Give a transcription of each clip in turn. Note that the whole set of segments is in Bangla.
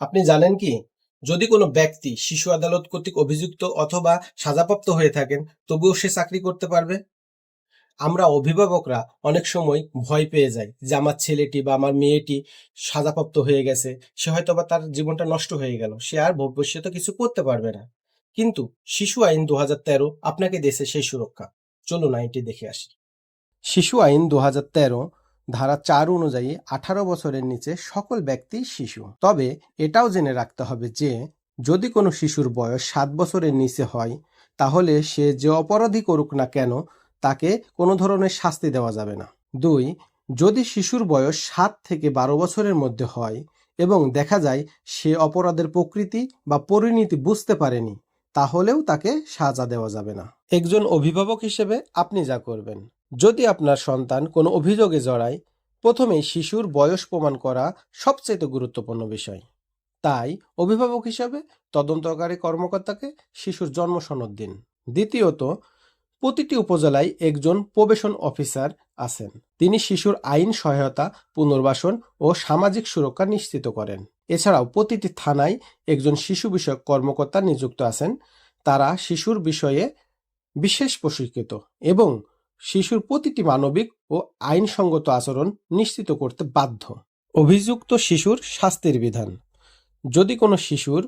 আপনি জানেন কি? যদি কোনো ব্যক্তি শিশু আদালত কর্তৃক অভিযুক্ত অথবা সাজাপ্রাপ্ত হয়ে থাকেন, তবুও সে চাকরি করতে পারবে? আমরা অভিভাবকরা অনেক সময় ভয় পেয়ে যাই যে আমার ছেলেটি বা আমার মেয়েটি সাজাপ্রাপ্ত হয়ে গেছে, সে হয়তো বা তার জীবনটা নষ্ট হয়ে গেল, সে আর ভবিষ্যতে কিছু করতে পারবে না। কিন্তু শিশু আইন দু আপনাকে দেশে সেই সুরক্ষা। চলুন আইনটি দেখে আসি। শিশু আইন দু ধারা চার অনুযায়ী আঠারো বছরের নিচে সকল ব্যক্তি শিশু। তবে এটাও জেনে রাখতে হবে যে, যদি কোনো শিশুর বয়স সাত বছরের নিচে হয়, তাহলে সে যে অপরাধী করুক না কেন, তাকে কোনো ধরনের শাস্তি দেওয়া যাবে না। দুই, যদি শিশুর বয়স সাত থেকে বারো বছরের মধ্যে হয় এবং দেখা যায় সে অপরাধের প্রকৃতি বা পরিণতি বুঝতে পারেনি, তাহলেও তাকে সাজা দেওয়া যাবে না। একজন অভিভাবক হিসেবে আপনি যা করবেন যদি আপনার সন্তান কোনো অভিযোগে জড়ায়, প্রথমেই শিশুর বয়স প্রমাণ করা সবচেয়ে গুরুত্বপূর্ণ বিষয়। তাই অভিভাবক হিসাবে তদন্তকারী কর্মকর্তাকে শিশুর জন্ম সনদ দিন। দ্বিতীয়ত, প্রতিটি উপজেলায় একজন প্রবেশন অফিসার আছেন। তিনি শিশুর আইন সহায়তা, পুনর্বাসন ও সামাজিক সুরক্ষা নিশ্চিত করেন। এছাড়াও প্রতিটি থানায় একজন শিশু বিষয়ক কর্মকর্তা নিযুক্ত আছেন। তারা শিশুর বিষয়ে বিশেষ প্রশিক্ষিত এবং শিশুর প্রতিটি মানবিক ও আইনসঙ্গত আচরণ নিশ্চিত করতে বাধ্য। অভিযুক্ত শিশুর শাস্তির বিধান। যদি কোনো শিশুর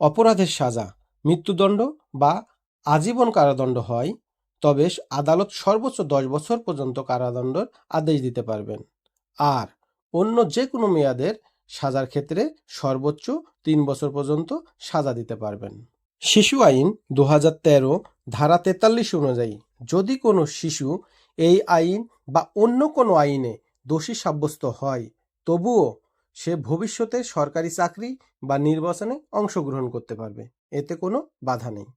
অপরাধের সাজা, মৃত্যুদণ্ড বা আজীবন কারাদণ্ড হয়, তবে আদালত সর্বোচ্চ দশ বছর পর্যন্ত কারাদণ্ডের আদেশ দিতে পারবেন। আর অন্য যে কোনো মেয়াদের সাজার ক্ষেত্রে সর্বোচ্চ তিন বছর পর্যন্ত সাজা দিতে পারবেন। শিশু আইন দু ধারা তেতাল্লিশ অনুযায়ী যদি কোনো শিশু এই আইন বা অন্য কোনো আইনে দোষী সাব্যস্ত হয়, তবুও সে ভবিষ্যতে সরকারি চাকরি বা নির্বাচনে অংশগ্রহণ করতে পারবে। এতে কোনো বাধা নেই।